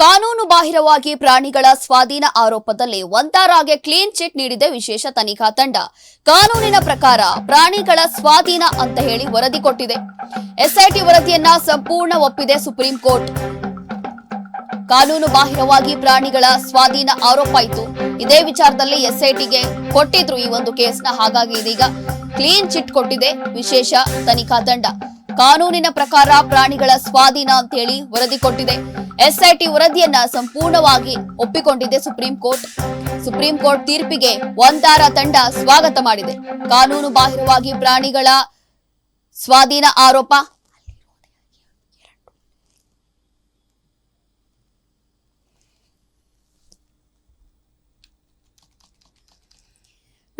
ಕಾನೂನು ಬಾಹಿರವಾಗಿ ಪ್ರಾಣಿಗಳ ಸ್ವಾಧೀನ ಆರೋಪದಲ್ಲಿ ಒಂದಾರಾಗೆ ಕ್ಲೀನ್ ಚಿಟ್ ನೀಡಿದೆ ವಿಶೇಷ ತನಿಖಾ ತಂಡ. ಕಾನೂನಿನ ಪ್ರಕಾರ ಪ್ರಾಣಿಗಳ ಸ್ವಾಧೀನ ಅಂತ ಹೇಳಿ ವರದಿ ಕೊಟ್ಟಿದೆ. ಎಸ್ಐಟಿ ವರದಿಯನ್ನ ಸಂಪೂರ್ಣ ಒಪ್ಪಿದೆ ಸುಪ್ರೀಂ ಕೋರ್ಟ್. ಕಾನೂನು ಬಾಹಿರವಾಗಿ ಪ್ರಾಣಿಗಳ ಸ್ವಾಧೀನ ಆರೋಪ ಇತ್ತು ಇದೇ ವಿಚಾರದಲ್ಲಿ ಎಸ್ಐಟಿಗೆ ಕೊಟ್ಟಿದ್ರು ಈ ಒಂದು ಕೇಸ್ನ ಹಾಗಾಗಿ ಇದೀಗ ಕ್ಲೀನ್ ಚಿಟ್ ಕೊಟ್ಟಿದೆ ವಿಶೇಷ ತನಿಖಾ ತಂಡ. ಕಾನೂನಿನ ಪ್ರಕಾರ ಪ್ರಾಣಿಗಳ ಸ್ವಾಧೀನ ಅಂತ ಹೇಳಿ ವರದಿ ಕೊಟ್ಟಿದೆ. ಎಸ್ಐಟಿ ವರದಿಯನ್ನ ಸಂಪೂರ್ಣವಾಗಿ ಒಪ್ಪಿಕೊಂಡಿದೆ ಸುಪ್ರೀಂ ಕೋರ್ಟ್. ಸುಪ್ರೀಂ ಕೋರ್ಟ್ ತೀರ್ಪಿಗೆ ಒಂದಾರ ತಂಡ ಸ್ವಾಗತ ಮಾಡಿದೆ. ಕಾನೂನು ಬಾಹಿರವಾಗಿ ಪ್ರಾಣಿಗಳ ಸ್ವಾಧೀನ ಆರೋಪ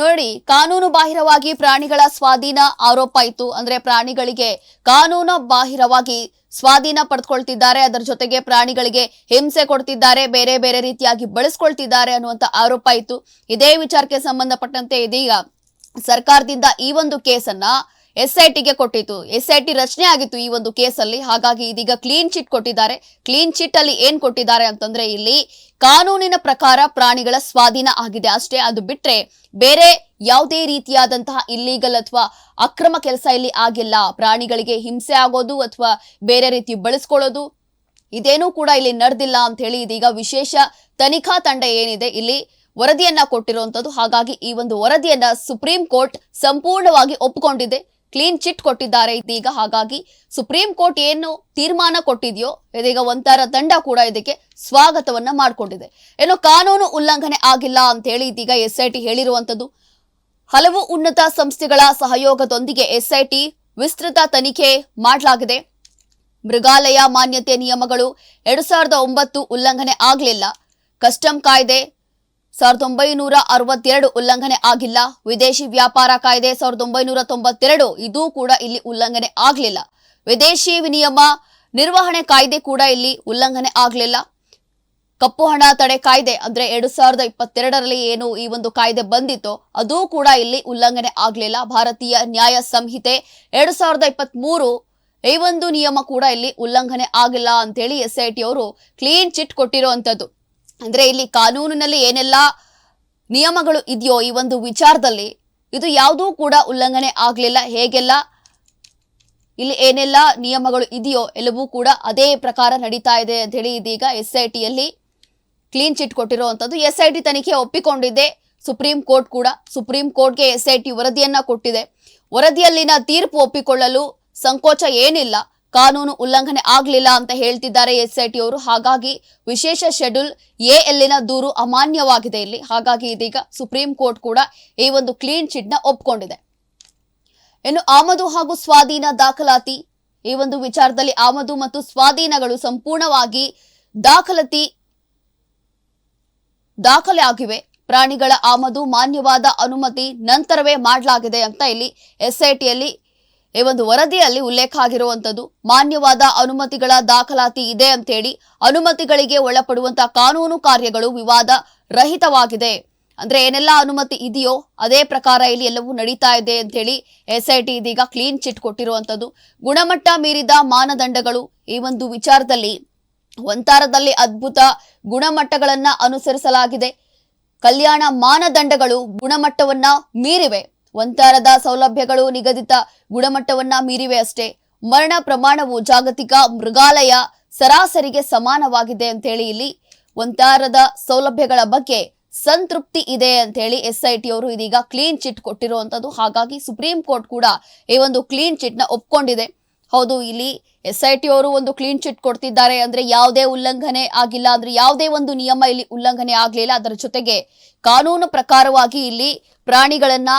ನೋಡಿ, ಕಾನೂನು ಬಾಹಿರವಾಗಿ ಪ್ರಾಣಿಗಳ ಸ್ವಾಧೀನ ಆರೋಪ ಇತ್ತು. ಅಂದ್ರೆ ಪ್ರಾಣಿಗಳಿಗೆ ಕಾನೂನು ಬಾಹಿರವಾಗಿ ಸ್ವಾಧೀನ ಪಡೆದುಕೊಳ್ತಿದ್ದಾರೆ ಅದರ ಜೊತೆಗೆ ಪ್ರಾಣಿಗಳಿಗೆ ಹಿಂಸೆ ಕೊಡ್ತಿದ್ದಾರೆ. ಬೇರೆ ಬೇರೆ ರೀತಿಯಾಗಿ ಬಳಸ್ಕೊಳ್ತಿದ್ದಾರೆ ಅನ್ನುವಂತ ಆರೋಪ ಇತ್ತು. ಇದೇ ವಿಚಾರಕ್ಕೆ ಸಂಬಂಧಪಟ್ಟಂತೆ ಇದೀಗ ಸರ್ಕಾರದಿಂದ ಈ ಒಂದು ಕೇಸನ್ನ ಎಸ್ಐಟಿಗೆ ಕೊಟ್ಟಿತ್ತು ಎಸ್ಐಟಿ ರಚನೆ ಆಗಿತ್ತು ಈ ಒಂದು ಕೇಸಲ್ಲಿ. ಹಾಗಾಗಿ ಇದೀಗ ಕ್ಲೀನ್ ಚಿಟ್ ಕೊಟ್ಟಿದ್ದಾರೆ. ಕ್ಲೀನ್ ಚಿಟ್ ಅಲ್ಲಿ ಏನ್ ಕೊಟ್ಟಿದ್ದಾರೆ ಅಂತಂದ್ರೆ ಇಲ್ಲಿ ಕಾನೂನಿನ ಪ್ರಕಾರ ಪ್ರಾಣಿಗಳ ಸ್ವಾಧೀನ ಆಗಿದೆ ಅಷ್ಟೇ. ಅದು ಬಿಟ್ರೆ ಬೇರೆ ಯಾವುದೇ ರೀತಿಯಾದಂತಹ ಇಲ್ಲೀಗಲ್ ಅಥವಾ ಅಕ್ರಮ ಕೆಲಸ ಇಲ್ಲಿ ಆಗಿಲ್ಲ. ಪ್ರಾಣಿಗಳಿಗೆ ಹಿಂಸೆ ಆಗೋದು ಅಥವಾ ಬೇರೆ ರೀತಿ ಬಳಸ್ಕೊಳ್ಳೋದು ಇದೇನೂ ಕೂಡ ಇಲ್ಲಿ ನಡೆದಿಲ್ಲ ಅಂತ ಹೇಳಿ ಇದೀಗ ವಿಶೇಷ ತನಿಖಾ ತಂಡ ಏನಿದೆ ಇಲ್ಲಿ ವರದಿಯನ್ನ ಕೊಟ್ಟಿರುವಂತದ್ದು. ಹಾಗಾಗಿ ಈ ಒಂದು ವರದಿಯನ್ನ ಸುಪ್ರೀಂ ಕೋರ್ಟ್ ಸಂಪೂರ್ಣವಾಗಿ ಒಪ್ಪಿಕೊಂಡಿದೆ. ಕ್ಲೀನ್ ಚಿಟ್ ಕೊಟ್ಟಿದ್ದಾರೆ. ಇದೀಗ ಹಾಗಾಗಿ ಸುಪ್ರೀಂ ಕೋರ್ಟ್ ಏನು ತೀರ್ಮಾನ ಕೊಟ್ಟಿದೆಯೋ, ಇದೀಗ ಒಂಥರ ತಂಡ ಕೂಡ ಇದಕ್ಕೆ ಸ್ವಾಗತವನ್ನ ಮಾಡಿಕೊಂಡಿದೆ. ಏನು ಕಾನೂನು ಉಲ್ಲಂಘನೆ ಆಗಿಲ್ಲ ಅಂತ ಹೇಳಿ ಇದೀಗ ಎಸ್ಐಟಿ ಹೇಳಿರುವಂತದ್ದು. ಹಲವು ಉನ್ನತ ಸಂಸ್ಥೆಗಳ ಸಹಯೋಗದೊಂದಿಗೆ ಎಸ್ಐಟಿ ವಿಸ್ತೃತ ತನಿಖೆ ಮಾಡಲಾಗಿದೆ. ಮೃಗಾಲಯ ಮಾನ್ಯತೆ ನಿಯಮಗಳು ಎರಡು ಸಾವಿರದ ಒಂಬತ್ತು ಉಲ್ಲಂಘನೆ ಆಗಲಿಲ್ಲ. ಕಸ್ಟಮ್ ಕಾಯ್ದೆ ಸಾವಿರದ ಒಂಬೈನೂರ ಅರವತ್ತೆರಡು ಉಲ್ಲಂಘನೆ ಆಗಿಲ್ಲ. ವಿದೇಶಿ ವ್ಯಾಪಾರ ಕಾಯ್ದೆ ಸಾವಿರದ ಒಂಬೈನೂರ ತೊಂಬತ್ತೆರಡು, ಇದು ಕೂಡ ಇಲ್ಲಿ ಉಲ್ಲಂಘನೆ ಆಗಲಿಲ್ಲ. ವಿದೇಶಿ ವಿನಿಯಮ ನಿರ್ವಹಣೆ ಕಾಯ್ದೆ ಕೂಡ ಇಲ್ಲಿ ಉಲ್ಲಂಘನೆ ಆಗಲಿಲ್ಲ. ಕಪ್ಪು ಹಣ ತಡೆ ಕಾಯ್ದೆ ಅಂದ್ರೆ ಎರಡು ಸಾವಿರದ ಇಪ್ಪತ್ತೆರಡರಲ್ಲಿ ಏನು ಈ ಒಂದು ಕಾಯ್ದೆ ಬಂದಿತ್ತು, ಅದು ಕೂಡ ಇಲ್ಲಿ ಉಲ್ಲಂಘನೆ ಆಗಲಿಲ್ಲ. ಭಾರತೀಯ ನ್ಯಾಯ ಸಂಹಿತೆ ಎರಡು ಸಾವಿರದ ಇಪ್ಪತ್ತ್ ಮೂರು ಈ ಒಂದು ನಿಯಮ ಕೂಡ ಇಲ್ಲಿ ಉಲ್ಲಂಘನೆ ಆಗಿಲ್ಲ ಅಂತೇಳಿ ಎಸ್ ಐ ಟಿ ಅವರು ಕ್ಲೀನ್ ಚಿಟ್ ಕೊಟ್ಟಿರುವಂತದ್ದು ಅಂದ್ರೆ ಇಲ್ಲಿ ಕಾನೂನಿನಲ್ಲಿ ಏನೆಲ್ಲ ನಿಯಮಗಳು ಇದೆಯೋ ಈ ಒಂದು ವಿಚಾರದಲ್ಲಿ ಇದು ಯಾವುದೂ ಕೂಡ ಉಲ್ಲಂಘನೆ ಆಗಲಿಲ್ಲ. ಹೇಗೆಲ್ಲ ಇಲ್ಲಿ ಏನೆಲ್ಲ ನಿಯಮಗಳು ಇದೆಯೋ ಎಲ್ಲವೂ ಕೂಡ ಅದೇ ಪ್ರಕಾರ ನಡೀತಾ ಇದೆ ಅಂತ ಹೇಳಿ ಇದೀಗ ಎಸ್ ಐ ಟಿಯಲ್ಲಿ ಕ್ಲೀನ್ ಚಿಟ್ ಕೊಟ್ಟಿರುವಂಥದ್ದು ಎಸ್ ಐ ಟಿ ತನಿಖೆ ಒಪ್ಪಿಕೊಂಡಿದೆ. ಸುಪ್ರೀಂ ಕೋರ್ಟ್ ಕೂಡ ಸುಪ್ರೀಂ ಕೋರ್ಟ್ಗೆ ಎಸ್ ಐ ಟಿ ವರದಿಯನ್ನ ಕೊಟ್ಟಿದೆ. ವರದಿಯಲ್ಲಿನ ತೀರ್ಪು ಒಪ್ಪಿಕೊಳ್ಳಲು ಸಂಕೋಚ ಏನಿಲ್ಲ. ಕಾನೂನು ಉಲ್ಲಂಘನೆ ಆಗಲಿಲ್ಲ ಅಂತ ಹೇಳ್ತಿದ್ದಾರೆ ಎಸ್ಐಟಿ ಅವರು ಹಾಗಾಗಿ ವಿಶೇಷ ಶೆಡ್ಯೂಲ್ ಎ ಎಲ್ಲಿನ ದೂರು ಅಮಾನ್ಯವಾಗಿದೆ ಇಲ್ಲಿ. ಹಾಗಾಗಿ ಇದೀಗ ಸುಪ್ರೀಂ ಕೋರ್ಟ್ ಕೂಡ ಈ ಒಂದು ಕ್ಲೀನ್ ಚಿಟ್ನ ಒಪ್ಕೊಂಡಿದೆ. ಇನ್ನು ಆಮದು ಹಾಗೂ ಸ್ವಾಧೀನ ದಾಖಲಾತಿ, ಈ ಒಂದು ವಿಚಾರದಲ್ಲಿ ಆಮದು ಮತ್ತು ಸ್ವಾಧೀನಗಳು ಸಂಪೂರ್ಣವಾಗಿ ದಾಖಲಾತಿ, ದಾಖಲೆ ಆಗಿವೆ. ಪ್ರಾಣಿಗಳ ಆಮದು ಮಾನ್ಯವಾದ ಅನುಮತಿ ನಂತರವೇ ಮಾಡಲಾಗಿದೆ ಅಂತ ಇಲ್ಲಿ ಎಸ್ಐಟಿಯಲ್ಲಿ ಈ ಒಂದು ವರದಿಯಲ್ಲಿ ಉಲ್ಲೇಖ ಆಗಿರುವಂತದ್ದು ಮಾನ್ಯವಾದ ಅನುಮತಿಗಳ ದಾಖಲಾತಿ ಇದೆ ಅಂತೇಳಿ ಅನುಮತಿಗಳಿಗೆ ಒಳಪಡುವಂತಹ ಕಾನೂನು ಕಾರ್ಯಗಳು ವಿವಾದ ರಹಿತವಾಗಿದೆ. ಅಂದ್ರೆ ಏನೆಲ್ಲ ಅನುಮತಿ ಇದೆಯೋ ಅದೇ ಪ್ರಕಾರ ಇಲ್ಲಿ ಎಲ್ಲವೂ ನಡೀತಾ ಇದೆ ಅಂತೇಳಿ ಎಸ್ಐಟಿ ಇದೀಗ ಕ್ಲೀನ್ ಚಿಟ್ ಕೊಟ್ಟಿರುವಂತದ್ದು ಗುಣಮಟ್ಟ ಮೀರಿದ ಮಾನದಂಡಗಳು ಈ ಒಂದು ವಿಚಾರದಲ್ಲಿ ಒಂತಾರದಲ್ಲಿ ಅದ್ಭುತ ಗುಣಮಟ್ಟಗಳನ್ನ ಅನುಸರಿಸಲಾಗಿದೆ. ಕಲ್ಯಾಣ ಮಾನದಂಡಗಳು ಗುಣಮಟ್ಟವನ್ನ ಮೀರಿವೆ. ಒಂತಾರದ ಸೌಲಭ್ಯಗಳು ನಿಗದಿತ ಗುಣಮಟ್ಟವನ್ನ ಮೀರಿವೆ ಅಷ್ಟೇ. ಮರಣ ಪ್ರಮಾಣವು ಜಾಗತಿಕ ಮೃಗಾಲಯ ಸರಾಸರಿಗೆ ಸಮಾನವಾಗಿದೆ ಅಂತೇಳಿ ಇಲ್ಲಿ ಒಂತಾರದ ಸೌಲಭ್ಯಗಳ ಬಗ್ಗೆ ಸಂತೃಪ್ತಿ ಇದೆ ಅಂತ ಹೇಳಿ ಎಸ್ಐಟಿ ಅವರು ಇದೀಗ ಕ್ಲೀನ್ ಚಿಟ್ ಕೊಟ್ಟಿರುವಂತದ್ದು. ಹಾಗಾಗಿ ಸುಪ್ರೀಂ ಕೋರ್ಟ್ ಕೂಡ ಈ ಒಂದು ಕ್ಲೀನ್ ಚಿಟ್ನ ಒಪ್ಕೊಂಡಿದೆ. ಹೌದು, ಇಲ್ಲಿ ಎಸ್ ಟಿ ಅವರು ಒಂದು ಕ್ಲೀನ್ ಚಿಟ್ ಕೊಡ್ತಿದ್ದಾರೆ ಅಂದ್ರೆ ಯಾವುದೇ ಉಲ್ಲಂಘನೆ ಆಗಿಲ್ಲ ಅಂದ್ರೆ ಯಾವುದೇ ಒಂದು ನಿಯಮ ಇಲ್ಲಿ ಉಲ್ಲಂಘನೆ ಆಗಲಿಲ್ಲ. ಅದರ ಜೊತೆಗೆ ಕಾನೂನು ಪ್ರಕಾರವಾಗಿ ಇಲ್ಲಿ ಪ್ರಾಣಿಗಳನ್ನ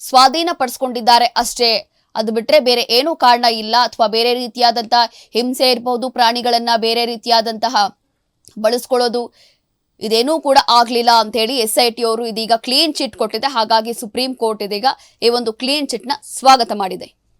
ಸ್ವಾಧೀನ ಪಡಿಸ್ಕೊಂಡಿದ್ದಾರೆ ಅಷ್ಟೇ. ಅದು ಬಿಟ್ರೆ ಬೇರೆ ಏನೂ ಕಾರಣ ಇಲ್ಲ. ಅಥವಾ ಬೇರೆ ರೀತಿಯಾದಂತಹ ಹಿಂಸೆ ಇರಬಹುದು ಪ್ರಾಣಿಗಳನ್ನ ಬೇರೆ ರೀತಿಯಾದಂತಹ ಬಳಸ್ಕೊಳ್ಳೋದು ಇದೇನೂ ಕೂಡ ಆಗ್ಲಿಲ್ಲ ಅಂತ ಹೇಳಿ ಎಸ್ ಐ ಟಿ ಅವರು ಇದೀಗ ಕ್ಲೀನ್ ಚಿಟ್ ಕೊಟ್ಟಿದೆ. ಹಾಗಾಗಿ ಸುಪ್ರೀಂ ಕೋರ್ಟ್ ಇದೀಗ ಈ ಒಂದು ಕ್ಲೀನ್ ಚಿಟ್ನ ಸ್ವಾಗತ ಮಾಡಿದೆ.